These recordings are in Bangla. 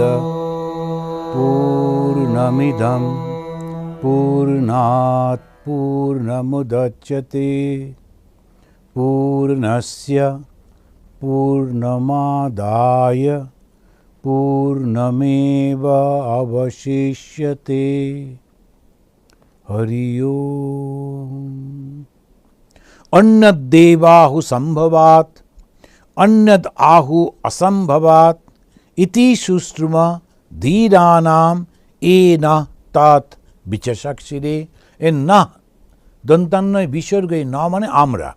पूर्णमद पूर्णमिदं पूर्णात् पूर्णमुदच्यते। पूर्णस्य पूर्णमादाय पूर्णमेव अवशिष्यते। हरि ओम्। अन्यदेवाहु सम्भवात् अन्यद आहु असम्भवात् ইতি সুশ্রুমা ধীরানাম এ না তাত বিচসাক্ষিরে এ না দন্তান্নয় বিসর্গে না মানে আমরা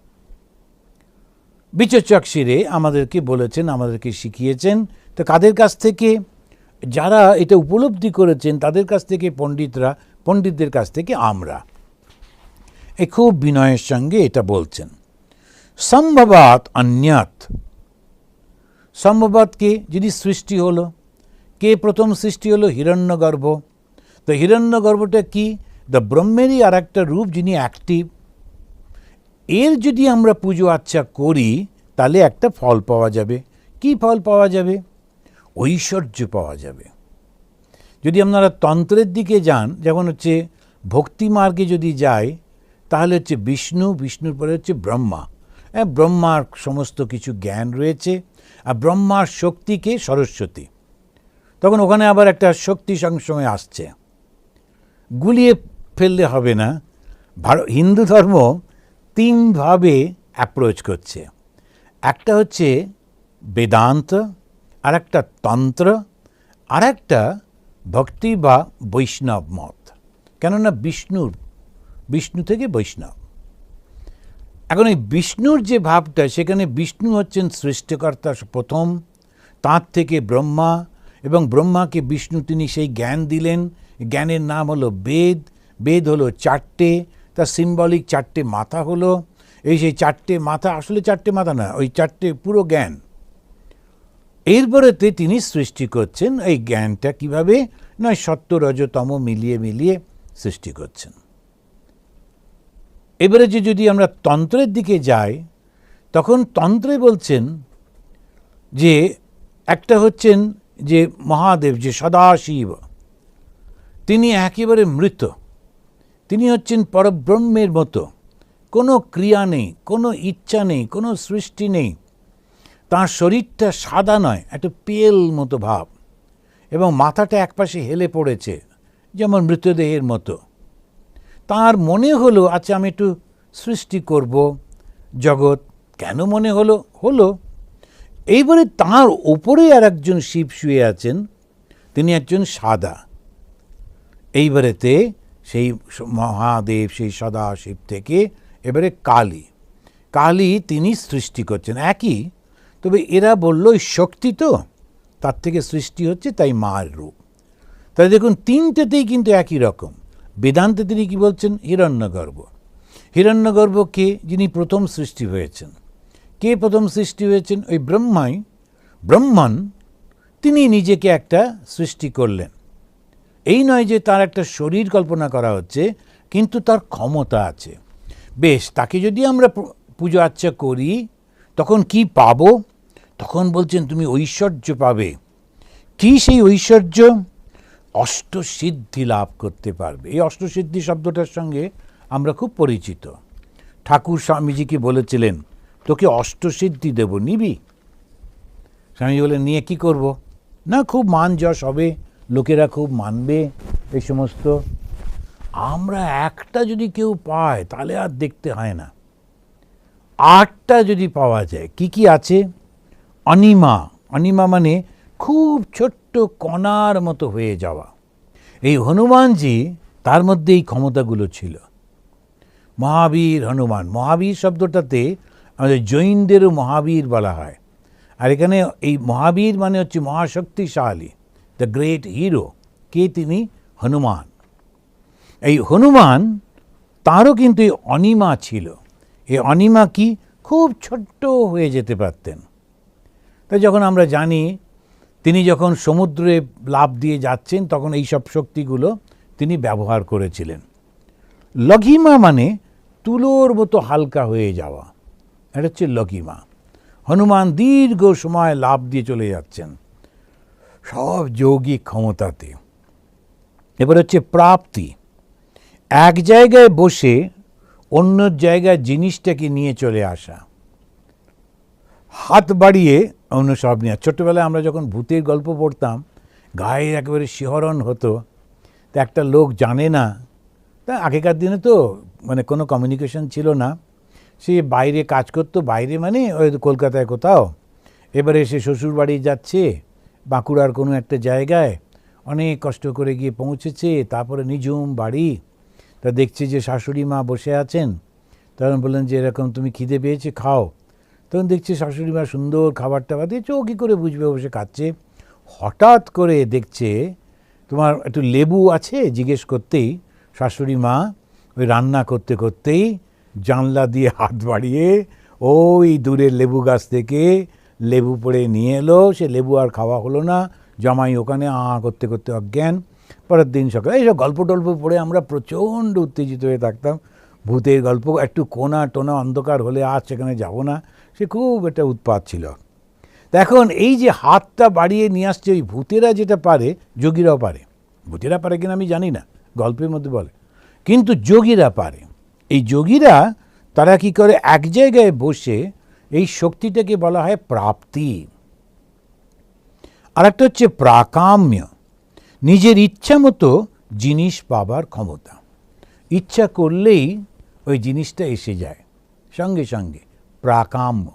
বিচসাক্ষিরে আমাদেরকে বলেছেন, আমাদেরকে শিখিয়েছেন। তো কাদের কাছ থেকে? যারা এটা উপলব্ধি করেছেন, তাদের কাছ থেকে পণ্ডিতরা, পণ্ডিতদের কাছ থেকে আমরা। এ খুব বিনয়ের সঙ্গে এটা বলছেন। সম্ভবাত অন্যাত সম্ভবাত কে? যদি সৃষ্টি হলো। কে প্রথম সৃষ্টি হলো? হিরণ্যগর্ভ। তো হিরণ্যগর্ভটা কি? দ্য ব্রহ্মেরই আর একটা রূপ যিনি অ্যাক্টিভ এর যদি আমরা পুজো আচ্ছা করি, তাহলে একটা ফল পাওয়া যাবে। কি ফল পাওয়া যাবে? ঐশ্বর্য পাওয়া যাবে। যদি আপনারা তন্ত্রের দিকে যান, যেমন হচ্ছে ভক্তি মার্গে যদি যায়, তাহলে হচ্ছে বিষ্ণু, বিষ্ণুর পরে হচ্ছে ব্রহ্মা। হ্যাঁ ব্রহ্মার সমস্ত কিছু জ্ঞান রয়েছে। আর ব্রহ্মার শক্তিকে সরস্বতী। তখন ওখানে আবার একটা শক্তি সংসময় আসছে। গুলিয়ে ফেললে হবে না। ভারত, হিন্দু ধর্ম তিনভাবে অ্যাপ্রোচ করছে। একটা হচ্ছে বেদান্ত আর একটা তন্ত্র আর একটা ভক্তি বা বৈষ্ণব মত। কেননা বিষ্ণুর, বিষ্ণু থেকে বৈষ্ণব। এখন এই বিষ্ণুর যে ভাবটা, সেখানে বিষ্ণু হচ্ছেন সৃষ্টিকর্তা প্রথম, তাঁর থেকে ব্রহ্মা, এবং ব্রহ্মাকে বিষ্ণু তিনি সেই জ্ঞান দিলেন। জ্ঞানের নাম হলো বেদ। বেদ হলো চারটে, তার সিম্বলিক চারটে মাথা হলো। এই সেই চারটে মাথা আসলে চারটে মাথা না, ওই চারটে পুরো জ্ঞান। এরপরেতে তিনি সৃষ্টি করছেন এই জ্ঞানটা কীভাবে? নয়, সত্য রজতম মিলিয়ে মিলিয়ে সৃষ্টি করছেন। এবারে যে যদি আমরা তন্ত্রের দিকে যাই, তখন তন্ত্রে বলছেন যে একটা হচ্ছেন যে মহাদেব, যে সদাশিব, তিনি একেবারে মৃত। তিনি হচ্ছেন পরব্রহ্মের মতো। কোনো ক্রিয়া নেই, কোনো ইচ্ছা নেই, কোনো সৃষ্টি নেই। তার শরীরটা সাদা নয়, একটা পেল মতো ভাব। এবং মাথাটা একপাশে হেলে পড়েছে, যেমন মৃতদেহের মতো। তার মনে হলো আচ্ছা আমি একটু সৃষ্টি করব জগৎ। কেন মনে হলো? হলো, এইবারে তার ওপরে আর একজন শিব শুয়ে আছেন, তিনি একজন সাদা। এইবারেতে সেই মহাদেব, সেই সদা শিব থেকে এবারে কালী। কালী তিনি সৃষ্টি করছেন। একই, তবে এরা বলল শক্তি তো, তার থেকে সৃষ্টি হচ্ছে তাই মার রূপ। তাই দেখুন, তিনটেতেই কিন্তু একই রকম। বেদান্তে তিনি কি বলছেন? হিরণ্যগর্ভ। হিরণ্যগর্ভ কে যিনি প্রথম সৃষ্টি হয়েছেন, কে প্রথম সৃষ্টি হয়েছেন? ওই ব্রহ্মাই, ব্রহ্মণ, তিনি নিজেকে একটা সৃষ্টি করলেন। এই নয় যে তার একটা শরীর কল্পনা করা হচ্ছে, কিন্তু তার ক্ষমতা আছে। বেশ, তাকে যদি আমরা পুজো আচ্চা করি, তখন কি পাব? তখন বলছেন, তুমি ঐশ্বর্য পাবে। কি সেই ঐশ্বর্য? অষ্টসিদ্ধি লাভ করতে পারবে। এই অষ্টসিদ্ধি শব্দটার সঙ্গে আমরা খুব পরিচিত। ঠাকুর স্বামীজিকে বলেছিলেন, তোকে অষ্টসিদ্ধি দেব, নিবি? স্বামীজি বলে নিয়ে কি করব? না, খুব মান যশ হবে, লোকেরা খুব মানবে, এই সমস্ত। আমরা একটা যদি কেউ পায়, তাহলে আর দেখতে হয় না। আটটা যদি পাওয়া যায়, কি কি আছে? অনিমা। অনিমা মানে খুব ছোট্ট কণার মতো হয়ে যাওয়া। এই হনুমানজি তার মধ্যে এই ক্ষমতাগুলো ছিল। মহাবীর হনুমান, মহাবীর শব্দটাতে আমাদের জৈনদেরও মহাবীর বলা হয়। আর এখানে এই মহাবীর মানে হচ্ছে মহাশক্তিশালী দ্য গ্রেট হিরো কে তিনি? হনুমান। এই হনুমান তারও কিন্তু এই অনিমা ছিল। এই অনিমা কি? খুব ছোট্ট হয়ে যেতে পারতেন। তাই যখন আমরা জানি তিনি যখন সমুদ্রে লাভ দিয়ে যাচ্ছেন, তখন এই সব শক্তিগুলো তিনি ব্যবহার করেছিলেন। লঘিমা মানে তুলোর মতো হালকা হয়ে যাওয়া। এটা হচ্ছে লঘিমা। হনুমান দীর্ঘ সময় লাভ দিয়ে চলে যাচ্ছেন। সব যৌগিক ক্ষমতাতে। এবার হচ্ছে প্রাপ্তি। এক জায়গায় বসে অন্য জায়গায় জিনিসটাকে নিয়ে চলে আসা। হাত বাড়িয়ে অন্য সব নিয়ে। ছোটোবেলায় আমরা যখন ভূতের গল্প পড়তাম গায়ে একেবারে শিহরণ হতো, তা একটা লোক জানে না। তা আগেকার দিনে তো মানে কোনো কমিউনিকেশন ছিল না। সে বাইরে কাজ করতো, বাইরে মানে ওই কলকাতায় কোথাও। এবারে সে শ্বশুর বাড়ি যাচ্ছে, বাঁকুড়ার কোনো একটা জায়গায়, অনেক কষ্ট করে গিয়ে পৌঁছেছে, তারপরে নিঝুম বাড়ি। তা দেখছে যে শাশুড়ি মা বসে আছেন। তখন বললেন যে, এরকম তুমি খিদে পেয়েছে, খাও। তখন দেখছি শাশুড়ি মা সুন্দর খাবার টাবার দিয়েছে ও কী করে বুঝবে বসে খাচ্ছে হঠাৎ করে দেখছে তোমার একটু লেবু আছে জিজ্ঞেস করতেই শাশুড়ি মা ওই রান্না করতে করতেই জানলা দিয়ে হাত বাড়িয়ে ওই দূরের লেবু গাছ থেকে লেবু পড়ে নিয়ে এলো। সে লেবু আর খাওয়া হলো না। জামাই ওখানে আ করতে করতে অজ্ঞান। পরের দিন সকালে এইসব গল্প টল্প পড়ে আমরা প্রচণ্ড উত্তেজিত হয়ে থাকতাম। ভূতের গল্প, একটু কোনা টোনা অন্ধকার হলে আজ সেখানে যাব না। সে খুব একটা উৎপাত ছিল। এখন এই যে হাতটা বাড়িয়ে নিয়ে আসছে ওই ভূতেরা যেটা পারে, যোগীরাও পারে। ভূতেরা পারে কিনা আমি জানি না, গল্পের মধ্যে বলে। কিন্তু যোগীরা পারে। এই যোগীরা, তারা কি করে? এক জায়গায় বসে এই শক্তিটাকে বলা হয় প্রাপ্তি। আর একটা হচ্ছে প্রাকাম্য। নিজের ইচ্ছা মতো জিনিস পাবার ক্ষমতা। ইচ্ছা করলেই ওই জিনিসটা এসে যায়, সঙ্গে সঙ্গে। প্রাকাম্য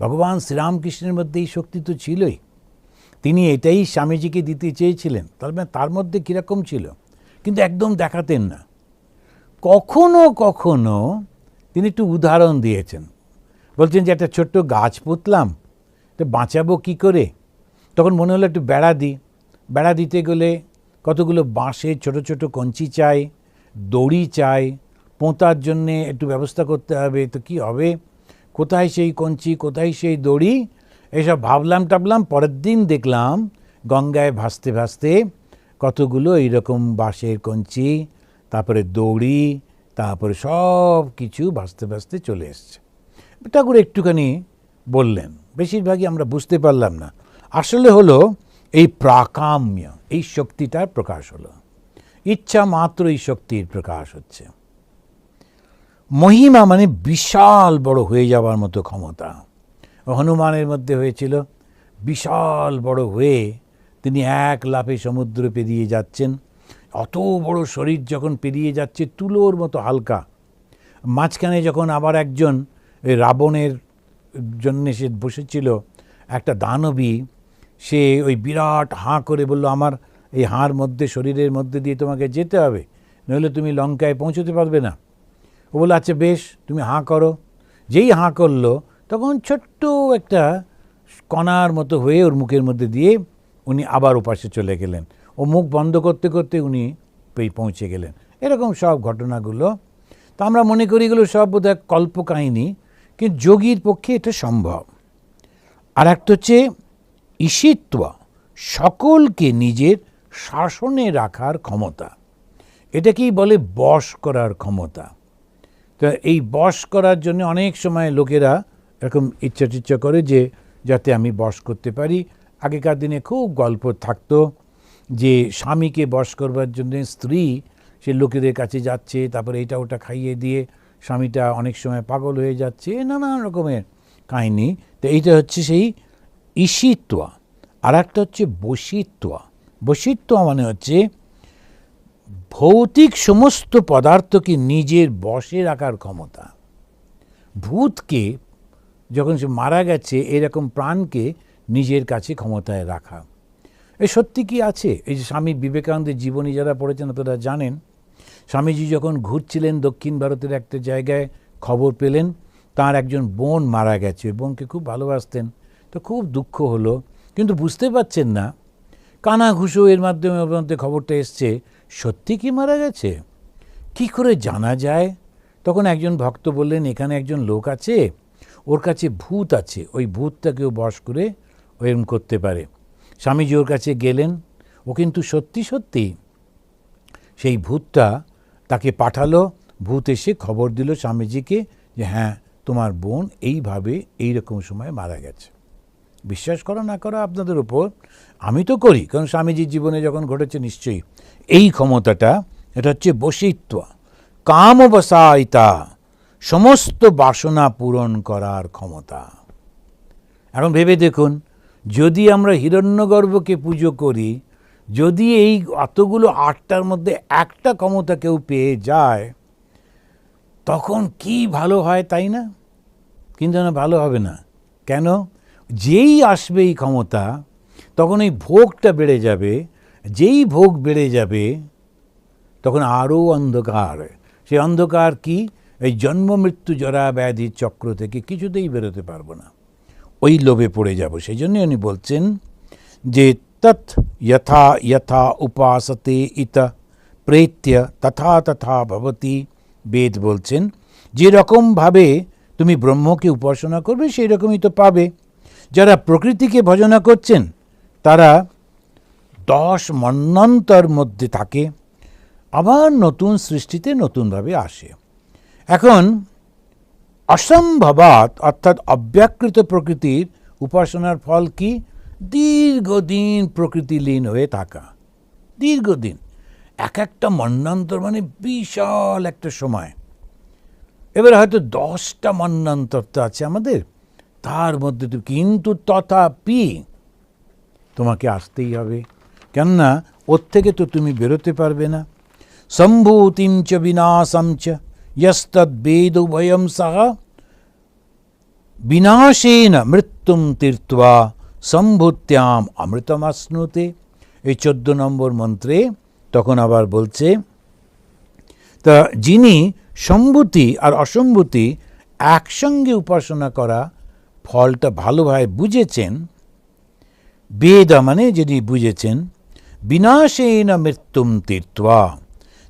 ভগবান শ্রীরামকৃষ্ণের মধ্যে এই শক্তি তো ছিলই। তিনি এটাই স্বামীজিকে দিতে চেয়েছিলেন। তবে তার মধ্যে কীরকম ছিল? কিন্তু একদম দেখাতেন না। কখনো কখনো তিনি একটু উদাহরণ দিয়েছেন। বলছেন যে একটা ছোট্ট গাছ পুঁতলাম, তো বাঁচাবো কী করে? তখন মনে হলো একটু বেড়া দিই বেড়া দিতে গেলে কতগুলো বাঁশের ছোট ছোট কঞ্চি চাই, দড়ি চাই, পোঁতার জন্যে একটু ব্যবস্থা করতে হবে, তো কি হবে? কোথায় সেই কঞ্চি, কোথায় সেই দড়ি? এসব ভাবলাম টাবলাম, পরের দিন দেখলাম গঙ্গায় ভাসতে ভাসতে কতগুলো এইরকম বাঁশের কঞ্চি, তারপরে দড়ি, তারপরে সব কিছু ভাসতে ভাসতে চলে এসছে। ঠাকুর একটুখানি বললেন, বেশিরভাগই আমরা বুঝতে পারলাম না। আসলে হলো এই প্রাকাম্য, এই শক্তিটার প্রকাশ হলো। ইচ্ছা মাত্র এই শক্তির প্রকাশ হচ্ছে। মহিমা মানে বিশাল বড় হয়ে যাওয়ার মতো ক্ষমতা। হনুমানের মধ্যে হয়েছিল বিশাল বড় হয়ে তিনি এক লাফে সমুদ্র পেরিয়ে যাচ্ছেন। অত বড় শরীর যখন পেরিয়ে যাচ্ছে, তুলোর মতো হালকা। মাঝখানে যখন আবার একজন রাবণের জন্যে সে বসেছিল, একটা দানবী, সে ওই বিরাট হাঁ করে বলল, আমার এই হাঁর মধ্যে, শরীরের মধ্যে দিয়ে তোমাকে যেতে হবে, নইলে তুমি লঙ্কায় পৌঁছতে পারবে না। ও বলল আচ্ছা বেশ, তুমি হাঁ করো। যেই হাঁ করল, তখন ছোট্ট একটা কণার মতো হয়ে ওর মুখের মধ্যে দিয়ে উনি আবার ওপাশে চলে গেলেন। ও মুখ বন্ধ করতে করতে উনি পৌঁছে গেলেন। এরকম সব ঘটনাগুলো। তো আমরা মনে করি এগুলো সব বোধহয় কল্পকাহিনী, কিন্তু যোগীর পক্ষে এটা সম্ভব। আর একটা হচ্ছে ঈশিত্ব সকলকে নিজের শাসনে রাখার ক্ষমতা। এটাকেই বলে বশ করার ক্ষমতা। তো এই বশ করার জন্য অনেক সময় লোকেরা এরকম ইচ্ছা টিচ্ছা করে যে, যাতে আমি বশ করতে পারি। আগেকার দিনে খুব গল্প থাকতো যে, স্বামীকে বশ করবার জন্য স্ত্রী, সে লোকেদের কাছে যাচ্ছে, তারপরে এটা ওটা খাইয়ে দিয়ে স্বামীটা অনেক সময় পাগল হয়ে যাচ্ছে, নানান রকমের কাহিনী। তো এইটা হচ্ছে সেই ঈশিত্ব। আর একটা হচ্ছে বসিত্ব বসিত্ব মানে হচ্ছে ভৌতিক সমস্ত পদার্থকে নিজের বশে রাখার ক্ষমতা। ভূতকে যখন সে মারা গেছে, এরকম প্রাণকে নিজের কাছে ক্ষমতায় রাখা। এ সত্যি কি আছে? এই যে স্বামী বিবেকানন্দের জীবনী যারা পড়েছেন তারা জানেন। স্বামীজি যখন ঘুরছিলেন দক্ষিণ ভারতের একটা জায়গায়, খবর পেলেন, তার একজন বোন মারা গেছে। বোনকে খুব ভালোবাসতেন, তো খুব দুঃখ হলো। কিন্তু বুঝতে পারছেন না কানা ঘুষো এর মাধ্যমে মধ্যে খবরটা এসছে সত্যি কি মারা গেছে? কি করে জানা যায়? তখন একজন ভক্ত বললেন, এখানে একজন লোক আছে, ওর কাছে ভূত আছে। ওই ভূতটাকেও বশ করে ওরম করতে পারে। স্বামীজি ওর কাছে গেলেন। ও কিন্তু সত্যি সত্যি সেই ভূতটা তাকে পাঠালো। ভূত এসে খবর দিল স্বামীজিকে যে হ্যাঁ তোমার বোন এইভাবে এই রকম সময় মারা গেছে। বিশ্বাস করা, না করা আপনাদের উপর, আমি তো করি। কারণ স্বামীজির জীবনে যখন ঘটেছে, নিশ্চয়ই এই ক্ষমতাটা, এটা হচ্ছে বসিত্ব। কামবসায়িতা, সমস্ত বাসনা পূরণ করার ক্ষমতা। এখন ভেবে দেখুন, যদি আমরা হিরণ্যগর্ভকে পুজো করি, যদি এই অতগুলো আটটার মধ্যে একটা ক্ষমতা কেউ পেয়ে যায়, তখন কি ভালো হয়, তাই না? কিন্তু না, ভালো হবে না। কেন? যেই আসবে এই ক্ষমতা, তখন এই ভোগটা বেড়ে যাবে। যেই ভোগ বেড়ে যাবে, তখন আরও অন্ধকার। সেই অন্ধকার কি? এই জন্ম মৃত্যু জরা ব্যাধির চক্র থেকে কিছুতেই বেরোতে পারব না। ওই লোভে পড়ে যাব। সেই জন্য উনি বলছেন যে, তৎ যথা যথা উপাসতে ইত প্রেত্য তথা তথা ভবতি। বেদ বলছেন যে রকমভাবে তুমি ব্রহ্মকে উপাসনা করবে সেই রকমই তো পাবে। যারা প্রকৃতিকে ভজনা করছেন, তারা দশ মন্বন্তর মধ্যে থাকে, আবার নতুন সৃষ্টিতে নতুনভাবে আসে। এখন অসম্ভবাত, অর্থাৎ অব্যাকৃত প্রকৃতির উপাসনার ফল কি? দীর্ঘদিন প্রকৃতি লীন হয়ে থাকা। দীর্ঘদিন। এক একটা মন্নান্তর মানে বিশাল একটা সময়। এবার হয়তো দশটা মন্নান্তর তো আছে আমাদের। তার মধ্যে তুমি কিন্তু তথাপি তোমাকে আসতেই হবে। কেননা ওর থেকে তো তুমি বেরোতে পারবে না। সম্ভূতিম চ বিনাশম চ ইয়স্তদ্বেদ উভয়ম সহ বিনাশেন মৃত্যুম তীর্থা সম্ভূত্যাম অমৃতমাশ্নুতে এই চোদ্দ নম্বর মন্ত্রে তখন আবার বলছে, তা যিনি সম্ভূতি আর অসম্ভূতি একসঙ্গে উপাসনা করা ফলটা ভালোভাবে বুঝেছেন, বেদ মানে যদি বুঝেছেন, বিনাশেন মৃত্যুম তীর্থা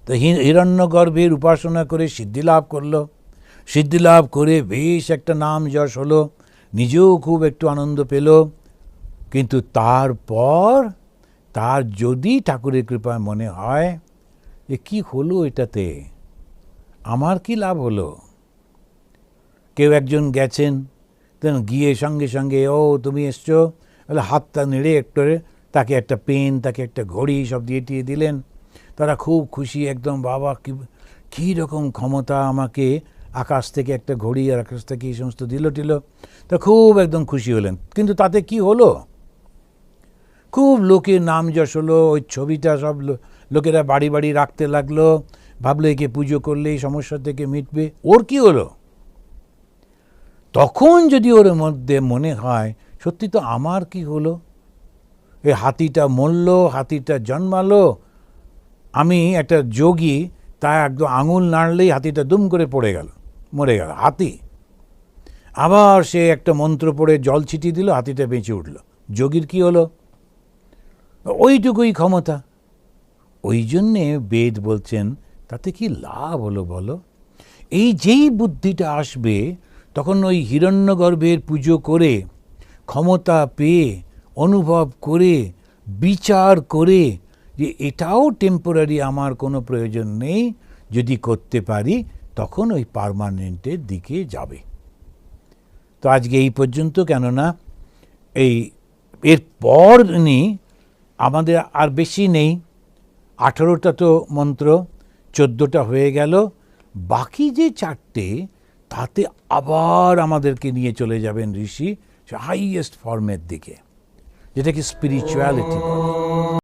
তো হিরণ্যগর্ভের উপাসনা করে সিদ্ধি লাভ করল। সিদ্ধি লাভ করে বেশ একটা নাম যশ হলো, নিজেও খুব একটু আনন্দ পেল। কিন্তু তারপর, তার যদি ঠাকুরের কৃপায় মনে হয় যে কি হলো এটাতে? আমার কি লাভ হলো? কেউ একজন গেছেন তেন গিয়ে সঙ্গে সঙ্গে, ও, তুমি এসছো? বলে, হাতটা নেড়ে একটু তাকে একটা পেন, তাকে একটা ঘড়ি সব দিয়ে টিয়ে দিলেন। তারা খুব খুশি, একদম, বাবা, কী কী রকম ক্ষমতা আমাকে আকাশ থেকে একটা ঘড়ি আর আকাশ থেকে এই সমস্ত দিল টিল। তা খুব একদম খুশি হলেন। কিন্তু তাতে কি হলো? খুব লোকের নাম যশ হলো, ওই ছবিটা সব লোকেরা বাড়ি বাড়ি রাখতে লাগল। ভাবলো, একে পুজো করলে এই সমস্যা থেকে মিটবে। ওর কি হলো? তখন যদি ওর মধ্যে মনে হয়, সত্যি তো আমার কি হলো? এ হাতিটা মরল, হাতিটা জন্মালো। আমি একটা যোগী তা একদম আঙুল নাড়লেই হাতিটা দুম করে পড়ে গেল, মরে গেল, হাতি। আবার সে একটা মন্ত্র পড়ে জল ছিটিয়ে দিল, হাতিটা বেঁচে উঠল। যোগীর কি হলো? ওইটুকুই ক্ষমতা। ওই জন্যে বেদ বলছেন, তাতে কি লাভ হলো বলো? এই যেই বুদ্ধিটা আসবে তখন ওই হিরণ্যগর্ভের পুজো করে, ক্ষমতা পেয়ে, অনুভব করে, বিচার করে যে এটাও টেম্পোরারি আমার কোনো প্রয়োজন নেই, যদি করতে পারি, তখন ওই পারমানেন্টের দিকে যাবে। তো আজকে এই পর্যন্ত, কেননা এই এরপর নি আমাদের আর বেশি নেই। আঠারোটা তো মন্ত্র, চোদ্দোটা হয়ে গেল। বাকি যে চারটে তাতে আবার আমাদেরকে নিয়ে চলে যাবেন ঋষি হাইয়েস্ট ফর্মের দিকে যেটাকে স্পিরিচুয়ালিটি